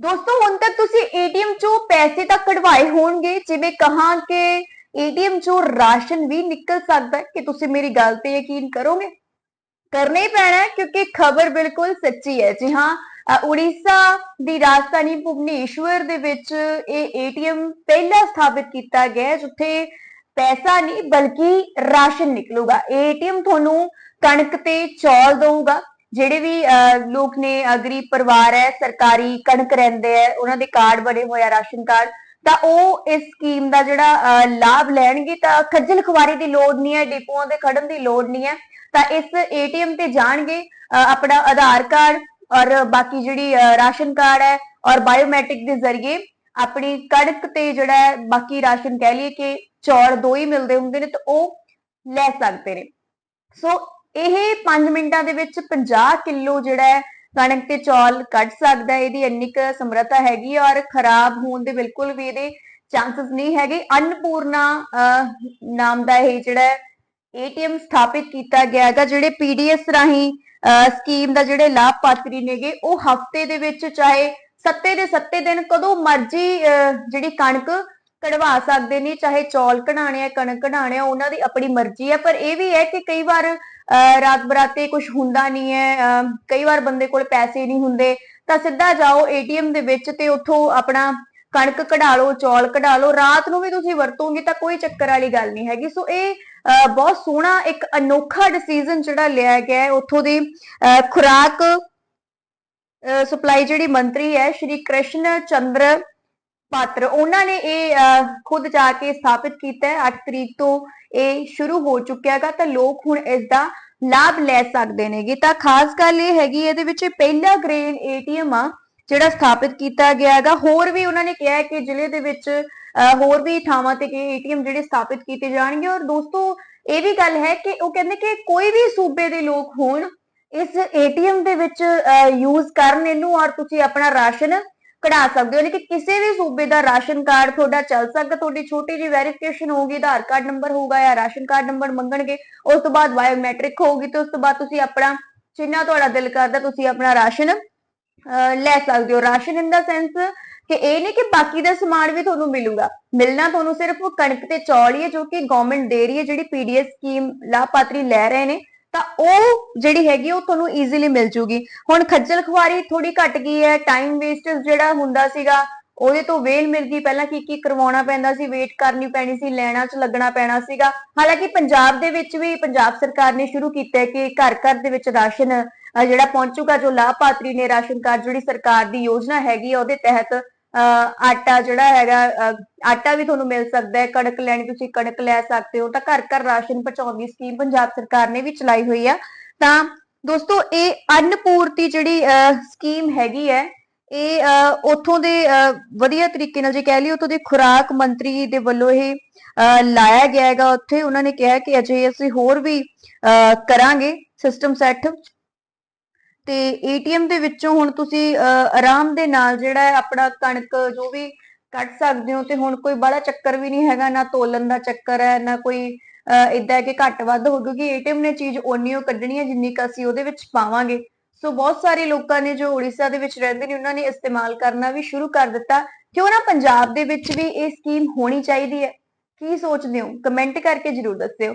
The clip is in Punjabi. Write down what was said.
ਦੋਸਤੋ ਹੁਣ ਤੱਕ ਤੁਸੀਂ ਏਟੀਐਮ ਚੋਂ ਪੈਸੇ ਤਾਂ ਕਢਵਾਏ ਹੋਣਗੇ ਜਿਵੇਂ ਕਹਾਂ ਕਿ ਏਟੀਐਮ ਚੋਂ ਰਾਸ਼ਨ ਵੀ ਨਿਕਲ ਸਕਦਾ ਹੈ ਕਿ ਤੁਸੀਂ ਮੇਰੀ ਗੱਲ ਤੇ ਯਕੀਨ ਕਰੋਗੇ? ਕਰਨਾ ਹੀ ਪੈਣਾ ਹੈ ਕਿਉਂਕਿ ਖਬਰ ਬਿਲਕੁਲ ਸੱਚੀ ਹੈ। ਜੀ ਹਾਂ ਅ, ਉੜੀਸਾ ਦੀ ਰਾਜਧਾਨੀ ਭੁਵਨੇਸ਼ਵਰ ਦੇ ਵਿੱਚ ਇਹ ਏਟੀਐਮ ਪਹਿਲਾ ਸਥਾਪਿਤ ਕੀਤਾ ਗਿਆ ਹੈ ਜਿੱਥੇ ਪੈਸਾ ਨਹੀਂ ਬਲਕਿ ਰਾਸ਼ਨ ਨਿਕਲੂਗਾ। ਏਟੀਐਮ ਤੁਹਾਨੂੰ ਕਣਕ ਤੇ ਚੌਲ ਦਊਗਾ ਜਿਹੜੇ ਵੀ ਅਹ, ਲੋਕ ਨੇ ਗਰੀਬ ਪਰਿਵਾਰ ਹੈ ਸਰਕਾਰੀ ਕਣਕ ਰਹਿੰਦੇ ਹੈ ਉਹਨਾਂ ਦੇ ਕਾਰਡ ਬਣੇ ਹੋਏ ਰਾਸ਼ਨ ਕਾਰਡ ਤਾਂ ਉਹ ਇਸ ਸਕੀਮ ਦਾ ਜਿਹੜਾ ਲਾਭ ਲੈਣਗੇ ਤਾਂ ਖੱਜਲ ਖੁਆਰੀ ਦੀ ਲੋੜ ਨਹੀਂ ਹੈ ਡਿਪੂਆਂ ਤੇ ਖੜਨ ਦੀ ਲੋੜ ਨਹੀਂ ਹੈ ਤਾਂ ਇਸ ਏਟੀਐਮ ਤੇ ਜਾਣਗੇ ਆਪਣਾ ਆਧਾਰ ਕਾਰਡ ਔਰ ਬਾਕੀ ਜਿਹੜੀ ਰਾਸ਼ਨ ਕਾਰਡ ਹੈ ਔਰ ਬਾਇਓਮੈਟ੍ਰਿਕ ਦੇ ਜ਼ਰੀਏ ਆਪਣੀ ਕਣਕ ਤੇ ਜਿਹੜਾ ਬਾਕੀ ਰਾਸ਼ਨ ਕਹਿ ਲਈਏ ਕਿ ਚੌਲ ਦੋ ਹੀ ਮਿਲਦੇ ਹੁੰਦੇ ਨੇ ਤਾਂ ਉਹ ਲੈ ਸਕਦੇ ਨੇ। ਸੋ ਇਹ 5 ਮਿੰਟਾਂ ਦੇ ਵਿੱਚ 50 ਕਿਲੋ ਜਿਹੜਾ ਹੈ ਕਣਕ ਤੇ ਚੌਲ ਕੱਢ ਸਕਦਾ ਹੈ ਇਹਦੀ ਇੰਨੀ ਕੁ ਸਮਰੱਥਾ ਹੈਗੀ ਹੈ ਔਰ ਖਰਾਬ ਹੋਣ ਦੇ ਬਿਲਕੁਲ ਵੀ ਇਹਦੇ ਚਾਂਸਸ ਨਹੀਂ ਹੈਗੇ। ਅੰਨਪੂਰਨਾ ਅਹ, ਨਾਮ ਦਾ ਇਹ ਜਿਹੜਾ ਏਟੀਐਮ ਸਥਾਪਿਤ ਕੀਤਾ ਗਿਆ ਹੈਗਾ ਜਿਹੜੇ ਪੀਡੀਐਸ ਰਾਹੀਂ ਸਕੀਮ ਦਾ ਜਿਹੜੇ ਲਾਭਪਾਤਰੀ ਨੇਗੇ ਉਹ ਹਫ਼ਤੇ ਦੇ ਵਿੱਚ ਚਾਹੇ ਸੱਤੇ ਦੇ ਸੱਤੇ ਦਿਨ ਕਦੋਂ ਮਰਜ਼ੀ ਅਹ, ਜਿਹੜੀ ਕਣਕ ਕਢਵਾ ਸਕਦੇ ਨੇ ਚਾਹੇ ਚੌਲ ਕਢਾਣੇ ਆ ਕਣਕ ਕਢਾਣੇ ਆ ਉਹਨਾਂ ਦੀ ਆਪਣੀ ਮਰਜ਼ੀ ਹੈ। ਪਰ ਇਹ ਵੀ ਹੈ ਕਿ ਕਈ ਵਾਰ ਰਾਤ ਬਰਾਤੇ ਕੁਝ ਹੁੰਦਾ ਨਹੀਂ ਹੈ ਕਈ ਵਾਰ ਬੰਦੇ ਕੋਲ ਪੈਸੇ ਨਹੀਂ ਹੁੰਦੇ, ਤਾਂ ਸਿੱਧਾ ਜਾਓ ਏਟੀਐਮ ਦੇ ਵਿੱਚ ਤੇ ਉੱਥੋਂ ਆਪਣਾ ਕਣਕ ਕਢਾ ਲਓ, ਚੌਲ ਕਢਾ ਲਓ, ਰਾਤ ਨੂੰ ਵੀ ਤੁਸੀਂ ਵਰਤੋਗੇ ਤਾਂ ਕੋਈ ਚੱਕਰ ਵਾਲੀ ਗੱਲ ਨਹੀਂ ਹੈਗੀ। ਸੋ ਇਹ ਬਹੁਤ ਸੋਹਣਾ ਇੱਕ ਅਨੋਖਾ ਡਿਸੀਜਨ ਜਿਹੜਾ ਲਿਆ ਗਿਆ ਹੈ ਉੱਥੋਂ ਦੀ, ਅਹ ਖੁਰਾਕ ਸਪਲਾਈ ਜਿਹੜੀ ਮੰਤਰੀ ਹੈ, ਸ਼੍ਰੀ ਕ੍ਰਿਸ਼ਨ ਚੰਦਰ ਪਾਤਰ। ਉਹਨਾਂ ਨੇ ਇਹ ਖੁਦ ਜਾ ਕੇ ਸਥਾਪਿਤ ਕੀਤਾ ਹੈ। 8 ਤਰੀਕ ਤੋਂ ਇਹ ਸ਼ੁਰੂ ਹੋ ਚੁੱਕਿਆ ਹੈਗਾ ਤਾਂ ਲੋਕ ਹੁਣ ਇਸ ਦਾ ਲਾਭ ਲੈ ਸਕਦੇ ਨੇਗੇ। ਤਾਂ ਖਾਸ ਗੱਲ ਇਹ ਹੈਗੀ, ਇਹਦੇ ਵਿੱਚ ਪਹਿਲਾ ਗ੍ਰੇਨ ਏਟੀਐਮ ਆ, ਜਿਹੜਾ ਸਥਾਪਿਤ ਕੀਤਾ ਗਿਆ ਹੈਗਾ। ਹੋਰ ਵੀ ਉਹਨਾਂ ਨੇ ਕਿਹਾ ਕਿ ਜ਼ਿਲ੍ਹੇ ਦੇ ਵਿੱਚ ਹੋਰ ਵੀ ਥਾਵਾਂ ਤੇ ਏਟੀਐਮ ਜਿਹੜੇ ਸਥਾਪਿਤ ਕੀਤੇ ਜਾਣਗੇ। ਔਰ ਦੋਸਤੋ, ਇਹ ਵੀ ਗੱਲ ਹੈ ਕਿ ਉਹ ਕਹਿੰਦੇ ਕਿ ਕੋਈ ਵੀ ਸੂਬੇ ਦੇ ਲੋਕ ਹੋਣ, ਇਸ ਏਟੀਐਮ ਦੇ ਵਿੱਚ ਯੂਜ਼ ਕਰਨ ਇਹਨੂੰ ਔਰ ਤੁਸੀਂ ਆਪਣਾ ਰਾਸ਼ਨ ਕਢਾ ਸਕਦੇ ਹੋ, ਯਾਨੀ ਕਿ ਕਿਸੇ ਵੀ ਸੂਬੇ ਦਾ ਰਾਸ਼ਨ ਕਾਰਡ ਤੁਹਾਡਾ ਚੱਲ ਸਕਦਾ, ਤੁਹਾਡੀ ਛੋਟੀ ਜਿਹੀ ਵੈਰੀਫਿਕੇਸ਼ਨ ਹੋਊਗੀ, ਆਧਾਰ ਕਾਰਡ ਨੰਬਰ ਹੋਊਗਾ ਜਾਂ ਰਾਸ਼ਨ ਕਾਰਡ ਨੰਬਰ ਮੰਗਣਗੇ, ਉਸ ਤੋਂ ਬਾਅਦ ਬਾਇਓਮੈਟ੍ਰਿਕ ਹੋਊਗੀ ਤੇ ਉਸ ਤੋਂ ਬਾਅਦ ਤੁਸੀਂ ਆਪਣਾ ਜਿੰਨਾ ਤੁਹਾਡਾ ਦਿਲ ਕਰਦਾ ਤੁਸੀਂ ਆਪਣਾ ਰਾਸ਼ਨ ਲੈ ਸਕਦੇ ਹੋ। ਰਾਸ਼ਨ ਇਨ ਦਾ ਸੈਂਸ ਕਿ ਇਹ ਨਹੀਂ ਕਿ ਬਾਕੀ ਦਾ ਸਮਾਨ ਵੀ ਤੁਹਾਨੂੰ ਮਿਲੂਗਾ। ਮਿਲਣਾ ਤੁਹਾਨੂੰ ਸਿਰਫ ਕਣਕ ਤੇ ਚੌਲ ਹੀ ਹੈ, ਜੋ ਕਿ ਗਵਰਨਮੈਂਟ ਦੇ ਰਹੀ ਹੈ, ਜਿਹੜੀ ਪੀਡੀਐਸ ਸਕੀਮ ਲਾਭਪਾਤਰੀ ਲੈ ਰਹੇ ਨੇ। ਤਾਂ ਉਹ ਜਿਹੜੀ ਹੈਗੀ ਉਹ ਤੁਹਾਨੂੰ ਈਜ਼ੀਲੀ ਮਿਲ ਜੂਗੀ। ਹੁਣ ਖੱਜਲ ਖੁਆਰੀ ਥੋੜੀ ਘਟ ਗਈ ਹੈ ਟਾਈਮ ਵੇਸਟ ਜਿਹੜਾ ਹੁੰਦਾ ਸੀਗਾ, ਉਹਦੇ ਤੋਂ ਵੇਲ ਮਿਲ ਗਈ। ਪਹਿਲਾਂ ਕੀ ਕੀ ਕਰਵਾਉਣਾ ਪੈਂਦਾ ਸੀ ਵੇਟ ਕਰਨੀ ਪੈਣੀ ਸੀ, ਲੈਣਾ 'ਚ ਲੱਗਣਾ ਪੈਣਾ ਸੀਗਾ। ਹਾਲਾਂਕਿ ਪੰਜਾਬ ਦੇ ਵਿੱਚ ਵੀ ਪੰਜਾਬ ਸਰਕਾਰ ਨੇ ਸ਼ੁਰੂ ਕੀਤਾ ਹੈ ਕਿ ਘਰ ਘਰ ਦੇ ਵਿੱਚ ਰਾਸ਼ਨ ਜਿਹੜਾ ਪਹੁੰਚੂਗਾ, ਜੋ ਲਾਭਪਾਤਰੀ ਨੇ ਰਾਸ਼ਨ ਕਾਰਡ, ਜਿਹੜੀ ਸਰਕਾਰ ਦੀ ਯੋਜਨਾ ਹੈਗੀ ਆ, ਉਹਦੇ ਤਹਿਤ ਆਟਾ ਜਿਹੜਾ ਹੈਗਾ ਆਟਾ ਵੀ ਤੁਹਾਨੂੰ ਮਿਲ ਸਕਦਾ ਹੈ ਕਣਕ ਲੈਣੀ ਤੁਸੀਂ ਕਣਕ ਲੈ ਸਕਦੇ ਹੋ। ਤਾਂ ਘਰ ਘਰ ਰਾਸ਼ਨ ਪਹੁੰਚਾਉਣ ਦੀ ਸਕੀਮ ਪੰਜਾਬ ਸਰਕਾਰ ਨੇ ਵੀ ਚਲਾਈ ਹੋਈ ਆ। ਤਾਂ ਦੋਸਤੋ ਇਹ ਅੰਨਪੂਰਤੀ ਜਿਹੜੀ ਸਕੀਮ ਹੈਗੀ ਹੈ ਇਹ ਅਹ, ਉੱਥੋਂ ਦੇ ਵਧੀਆ ਤਰੀਕੇ ਨਾਲ ਜੇ ਕਹਿ ਲਈ ਉੱਥੋਂ ਦੇ ਖੁਰਾਕ ਮੰਤਰੀ ਦੇ ਵੱਲੋਂ ਇਹ ਲਾਇਆ ਗਿਆ ਹੈਗਾ। ਉੱਥੇ ਉਹਨਾਂ ਨੇ ਕਿਹਾ ਕਿ ਅਜੇ ਅਸੀਂ ਹੋਰ ਵੀ ਕਰਾਂਗੇ ਸਿਸਟਮ ਸੈੱਟ ਤੇ ਏਟੀਐਮ ਦੇ ਵਿੱਚੋਂ ਹੁਣ ਤੁਸੀਂ ਆਰਾਮ ਦੇ ਨਾਲ ਜਿਹੜਾ ਹੈ ਆਪਣਾ ਕਣਕ ਜੋ ਵੀ ਕੱਢ ਸਕਦੇ ਹੋ ਤੇ ਹੁਣ ਕੋਈ ਬੜਾ ਚੱਕਰ ਵੀ ਨਹੀਂ ਹੈਗਾ, ਨਾ ਤੋਲਣ ਦਾ ਚੱਕਰ ਹੈ, ਨਾ ਕੋਈ ਇਦਾਂ ਕਿ ਘੱਟ ਵੱਧ ਹੋ ਕਿਉਂਕਿ ਏਟੀਐਮ ਨੇ ਚੀਜ਼ ਓਨੀ ਉਹ ਕੱਢਣੀ ਹੈ ਜਿੰਨੀ ਕੁ ਅਸੀਂ ਉਹਦੇ ਵਿੱਚ ਪਾਵਾਂਗੇ। ਸੋ ਬਹੁਤ ਸਾਰੇ ਲੋਕਾਂ ਨੇ ਜੋ ਉੜੀਸਾ ਦੇ ਵਿੱਚ ਰਹਿੰਦੇ ਨੇ, ਉਹਨਾਂ ਨੇ ਇਸਤੇਮਾਲ ਕਰਨਾ ਵੀ ਸ਼ੁਰੂ ਕਰ ਦਿੱਤਾ। ਕਿਉਂ ਨਾ ਪੰਜਾਬ ਦੇ ਵਿੱਚ ਵੀ ਇਹ ਸਕੀਮ ਹੋਣੀ ਚਾਹੀਦੀ ਹੈ। ਕੀ ਸੋਚਦੇ ਹੋ? ਕਮੈਂਟ ਕਰਕੇ ਜਰੂਰ ਦੱਸਿਓ।